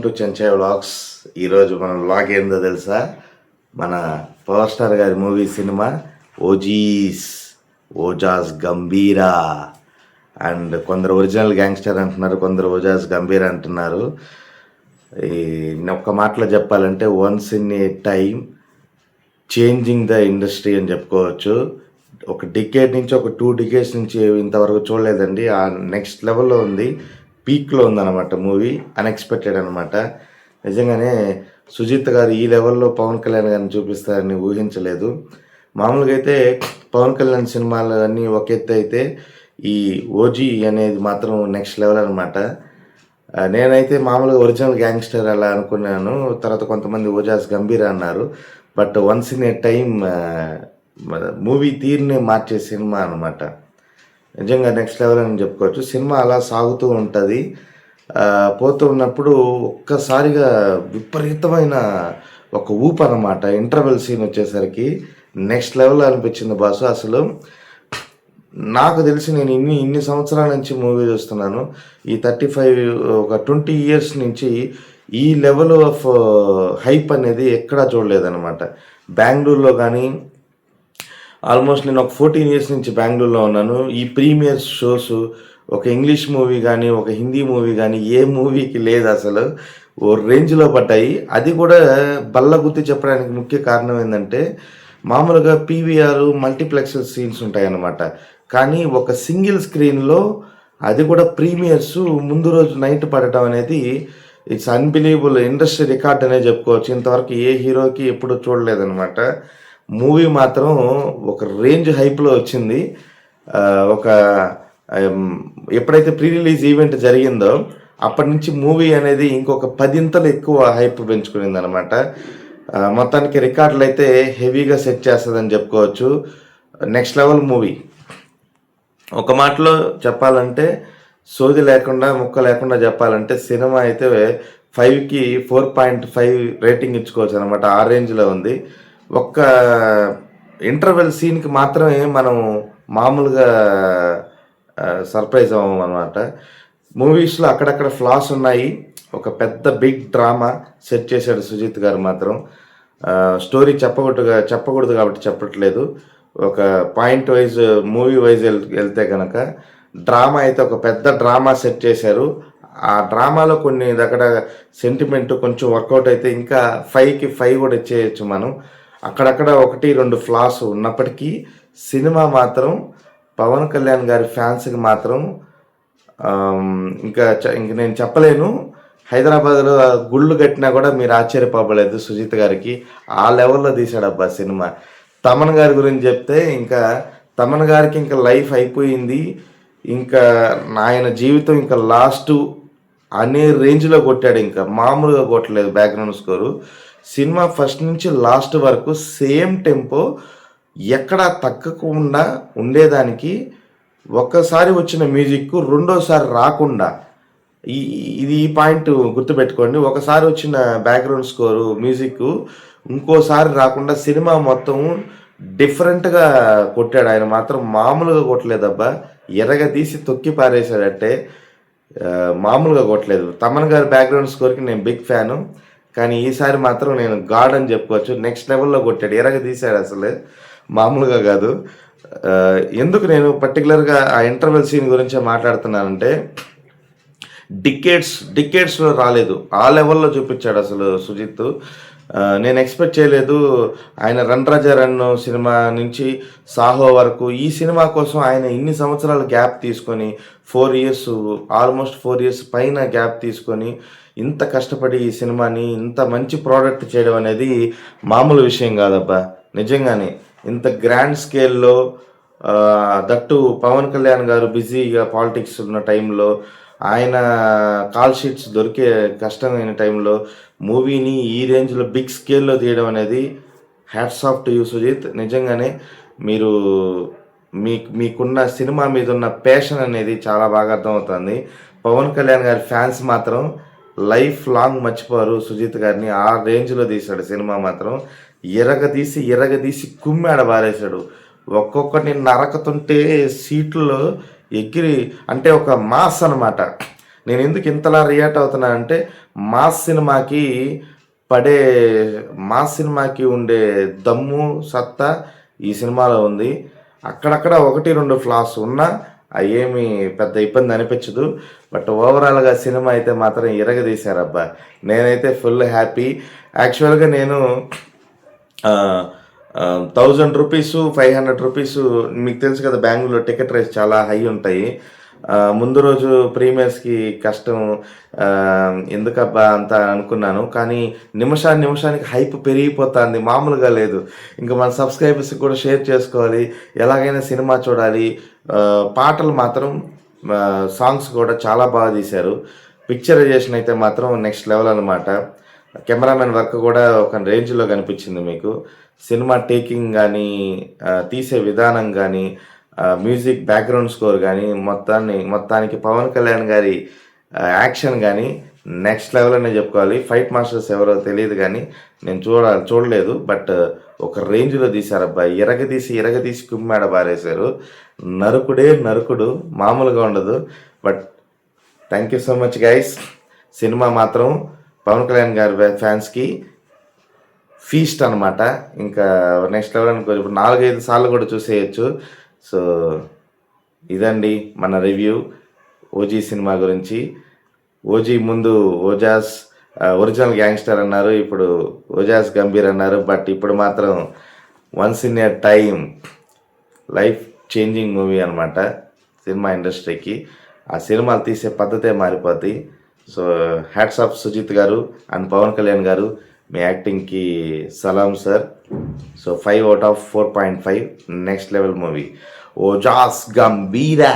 To చెంచాయ్ vlogs. ఈరోజు మన vlog ఏందో తెలుసా? మన పవర్ స్టార్ గారి మూవీ సినిమా ఓజీస్ ఓజాస్ గంభీరా. అండ్ కొందరు ఒరిజినల్ గ్యాంగ్స్టర్ అంటున్నారు కొందరు ఓజాస్ గంభీర్ అంటున్నారు. ఈ ఒక్క మాటలో చెప్పాలంటే once in a time changing the industry అని చెప్పుకోవచ్చు. ఒక డికేట్ నుంచి ఒక టూ డికేట్స్ నుంచి ఇంతవరకు చూడలేదండి. ఆ నెక్స్ట్ లెవెల్లో ఉంది. పీక్లో ఉందన్నమాట మూవీ అన్ఎక్స్పెక్టెడ్ అనమాట నిజంగానే సుజిత్ గారు ఈ లెవెల్లో పవన్ కళ్యాణ్ గారిని చూపిస్తారని ఊహించలేదు. మామూలుగా అయితే పవన్ కళ్యాణ్ సినిమాలు అన్నీ ఒక ఎత్తు అయితే ఈ ఓజీ అనేది మాత్రం నెక్స్ట్ లెవెల్ అనమాట నేనైతే మామూలుగా ఒరిజినల్ గ్యాంగ్స్టర్ అలా అనుకున్నాను. తర్వాత కొంతమంది ఓజాస్ గంభీర్ అన్నారు. But once in a time movie తీరునే మార్చే సినిమా అనమాట నిజంగా నెక్స్ట్ లెవెల్ అని చెప్పుకోవచ్చు. సినిమా అలా సాగుతూ ఉంటుంది. పోతూ ఉన్నప్పుడు ఒక్కసారిగా విపరీతమైన ఒక ఊపు అనమాట ఇంటర్వెల్ సీన్ వచ్చేసరికి నెక్స్ట్ లెవెల్ అనిపించింది బాసు అసలు. నాకు తెలిసి నేను ఇన్ని ఇన్ని సంవత్సరాల నుంచి మూవీ చూస్తున్నాను. ఈ థర్టీ ఫైవ్ ఒక ట్వంటీ ఇయర్స్ నుంచి ఈ లెవెల్ ఆఫ్ హైప్ అనేది ఎక్కడా చూడలేదన్నమాట. బెంగళూరులో కానీ ఆల్మోస్ట్ నేను ఒక ఫోర్టీన్ ఇయర్స్ నుంచి బెంగళూరులో ఉన్నాను. ఈ ప్రీమియర్ షోస్ ఒక ఇంగ్లీష్ మూవీ కానీ ఒక హిందీ మూవీ కానీ ఏ మూవీకి లేదు అసలు. ఓ రేంజ్లో పడ్డాయి. అది కూడా బల్ల గుర్తి చెప్పడానికి ముఖ్య కారణం ఏంటంటే మామూలుగా పీవీఆర్ మల్టీప్లెక్స్ సీన్స్ ఉంటాయన్నమాట. కానీ ఒక సింగిల్ స్క్రీన్లో అది కూడా ప్రీమియర్స్ ముందు రోజు నైట్ పడటం అనేది ఇట్స్ అన్బిలీవబుల్ ఇండస్ట్రీ రికార్డ్ అనే చెప్పుకోవచ్చు. ఇంతవరకు ఏ హీరోకి ఎప్పుడు చూడలేదన్నమాట. మూవీ మాత్రం ఒక రేంజ్ హైప్లో వచ్చింది. ఒక ఎప్పుడైతే ప్రీ రిలీజ్ ఈవెంట్ జరిగిందో అప్పటి నుంచి మూవీ అనేది ఇంకొక పదింతలు ఎక్కువ హైప్ పెంచుకునింది అనమాట మొత్తానికి రికార్డులు అయితే హెవీగా సెట్ చేస్తుందని చెప్పుకోవచ్చు. Next level movie. ఒక మాటలో చెప్పాలంటే సోది లేకుండా ముక్క లేకుండా చెప్పాలంటే సినిమా అయితే ఫైవ్కి ఫోర్ పాయింట్ ఫైవ్ రేటింగ్ ఇచ్చుకోవచ్చు అనమాట ఆ రేంజ్లో ఉంది. ఒక్క ఇంటర్వెల్ సీన్కి మాత్రమే మనం మామూలుగా సర్ప్రైజ్ అవ్వం అనమాట మూవీస్లో అక్కడక్కడ ఫ్లాస్ ఉన్నాయి. ఒక పెద్ద బిగ్ డ్రామా సెట్ చేశాడు సుజిత్ గారు మాత్రం. స్టోరీ చెప్పకూడదు చెప్పకూడదు కాబట్టి చెప్పట్లేదు. ఒక పాయింట్ వైజ్ మూవీ వైజ్ వెళ్తే కనుక డ్రామా అయితే ఒక పెద్ద డ్రామా సెట్ చేశారు. ఆ డ్రామాలో కొన్ని దగ్గర సెంటిమెంట్ కొంచెం వర్కౌట్ అయితే ఇంకా ఫైవ్కి ఫైవ్ కూడా ఇచ్చేయచ్చు మనం. అక్కడక్కడ ఒకటి రెండు ఫ్లాస్ ఉన్నప్పటికీ సినిమా మాత్రం పవన్ కళ్యాణ్ గారి ఫ్యాన్స్కి మాత్రం ఇంకా చ- ఇంక నేను చెప్పలేను. హైదరాబాద్లో గుళ్ళు కట్టినా కూడా మీరు ఆశ్చర్యపోవలేదు సుజిత్ గారికి. ఆ లెవెల్లో తీశాడు అబ్బా సినిమా. తమన్ గారి గురించి చెప్తే ఇంకా తమన్ గారికి ఇంకా లైఫ్ అయిపోయింది. ఇంకా ఆయన జీవితం ఇంకా లాస్ట్ అనే రేంజ్లో కొట్టాడు ఇంకా. మామూలుగా కొట్టలేదు బ్యాక్గ్రౌండ్ స్కోరు. సినిమా ఫస్ట్ నుంచి లాస్ట్ వరకు సేమ్ టెంపో ఎక్కడా తగ్గకుండా ఉండేదానికి ఒక్కసారి వచ్చిన మ్యూజిక్ రెండోసారి రాకుండా. ఈ ఇది ఈ పాయింట్ గుర్తుపెట్టుకోండి. ఒకసారి వచ్చిన బ్యాక్గ్రౌండ్ స్కోరు మ్యూజిక్ ఇంకోసారి రాకుండా సినిమా మొత్తం డిఫరెంట్గా కొట్టాడు. ఆయన మాత్రం మామూలుగా కొట్టలేదబ్బా. ఎర్రగా తీసి తొక్కి పారేశాడంటే మామూలుగా కొట్టలేదు. తమన్ గారి బ్యాక్గ్రౌండ్ స్కోర్కి నేను బిగ్ ఫ్యాను. కానీ ఈసారి మాత్రం నేను గాడ్ అని చెప్పుకోవచ్చు. నెక్స్ట్ లెవెల్లో కొట్టాడు. ఎరగ తీశాడు అసలు. మామూలుగా కాదు. ఎందుకు నేను పర్టికులర్గా ఆ ఇంటర్వెల్ సీన్ గురించి మాట్లాడుతున్నానంటే డికేట్స్ డికేట్స్లో రాలేదు. ఆ లెవెల్లో చూపించాడు అసలు సుజిత్ నేను ఎక్స్పెక్ట్ చేయలేదు. ఆయన రన్ రాజా రన్ సినిమా నుంచి సాహో వరకు. ఈ సినిమా కోసం ఆయన ఇన్ని సంవత్సరాలు గ్యాప్ తీసుకొని four years almost four years పైన గ్యాప్ తీసుకొని ఇంత కష్టపడి ఈ సినిమాని ఇంత మంచి ప్రోడక్ట్ చేయడం అనేది మామూలు విషయం కాదబ్బా. నిజంగానే ఇంత గ్రాండ్ స్కేల్లో దట్టు పవన్ కళ్యాణ్ గారు బిజీగా పాలిటిక్స్ ఉన్న టైంలో ఆయన కాల్ షీట్స్ దొరికే కష్టమైన టైంలో మూవీని ఈ రేంజ్లో బిగ్ స్కేల్లో తీయడం అనేది hats off to you Sujith నిజంగానే మీరు మీ మీకున్న సినిమా మీద ఉన్న ప్యాషన్ అనేది చాలా బాగా అర్థమవుతుంది. పవన్ కళ్యాణ్ గారి ఫ్యాన్స్ మాత్రం లైఫ్ లాంగ్ మర్చిపోరు సుజిత్ గారిని. ఆ రేంజ్లో తీశాడు సినిమా మాత్రం. ఎరగ తీసి ఎరగ తీసి కుమ్మాడ బారేశాడు. ఒక్కొక్కటిని నరకతుంటే సీట్లో ఎగిరి అంటే ఒక మాస్ అనమాట నేను ఎందుకు ఇంతలా రియాక్ట్ అవుతున్నా అంటే మాస్ సినిమాకి పడే మాస్ సినిమాకి ఉండే దమ్ము సత్తా ఈ సినిమాలో ఉంది. అక్కడక్కడ ఒకటి రెండు ఫ్లాస్ ఉన్నా అవి ఏమి పెద్ద ఇబ్బంది అనిపించదు. బట్ ఓవరాల్గా సినిమా అయితే మాత్రం ఇరగదీశారబ్బా నేనైతే ఫుల్ హ్యాపీ. యాక్చువల్గా నేను thousand rupees five hundred rupees మీకు తెలుసు కదా బెంగళూరులో టికెట్ రేస్ చాలా హై ఉంటాయి. Uh, ముందు రోజు ప్రీమియర్స్కి కష్టం um, ఎందుకబ్బా అంత అనుకున్నాను. కానీ నిమిషాన్ని నిమిషానికి హైప్ పెరిగిపోతుంది మామూలుగా లేదు. ఇంకా మన సబ్స్క్రైబర్స్కి కూడా షేర్ చేసుకోవాలి ఎలాగైనా సినిమా చూడాలి. Uh, పాటలు మాత్రం uh, సాంగ్స్ కూడా చాలా బాగా తీశారు. పిక్చరైజేషన్ అయితే మాత్రం నెక్స్ట్ లెవెల్ అనమాట కెమెరామెన్ వర్క్ కూడా ఒక రేంజ్లో కనిపించింది మీకు. సినిమా టేకింగ్ కానీ తీసే విధానం కానీ మ్యూజిక్ బ్యాక్గ్రౌండ్ స్కోర్ కానీ మొత్తాన్ని మొత్తానికి పవన్ కళ్యాణ్ గారి యాక్షన్ కానీ నెక్స్ట్ లెవెల్ అనే చెప్పుకోవాలి. ఫైట్ మాస్టర్స్ ఎవరో తెలియదు కానీ నేను చూడ చూడలేదు. బట్ ఒక రేంజ్లో తీశారబ్బా ఇరగదీసి ఇరగదీసి కుమ్మాడ బారేశారు నరుకుడే నరుకుడు మామూలుగా ఉండదు. But thank you so much guys. Cinema మాత్రం పవన్ కళ్యాణ్ గారి ఫ్యాన్స్కి ఫీస్ట్ అనమాట ఇంకా నెక్స్ట్ లెవెల్ అనుకో ఇప్పుడు నాలుగైదు సార్లు కూడా చూసేయచ్చు. సో ఇదండి మన రివ్యూ ఓజీ సినిమా గురించి. ఓజీ ముందు ఓజాస్ ఒరిజినల్ గ్యాంగ్స్టర్ అన్నారు ఇప్పుడు ఓజాస్ గంభీర్ అన్నారు బట్ ఇప్పుడు మాత్రం once in a time life changing movie అనమాట సినిమా ఇండస్ట్రీకి. ఆ సినిమాలు తీసే పద్ధతే మారిపోద్ది. సో హ్యాట్స్ ఆఫ్ సుజిత్ గారు అండ్ పవన్ కళ్యాణ్ గారు మీ యాక్టింగ్కి సలాం sir so five out of four point five next level movie Ojas Gambheera!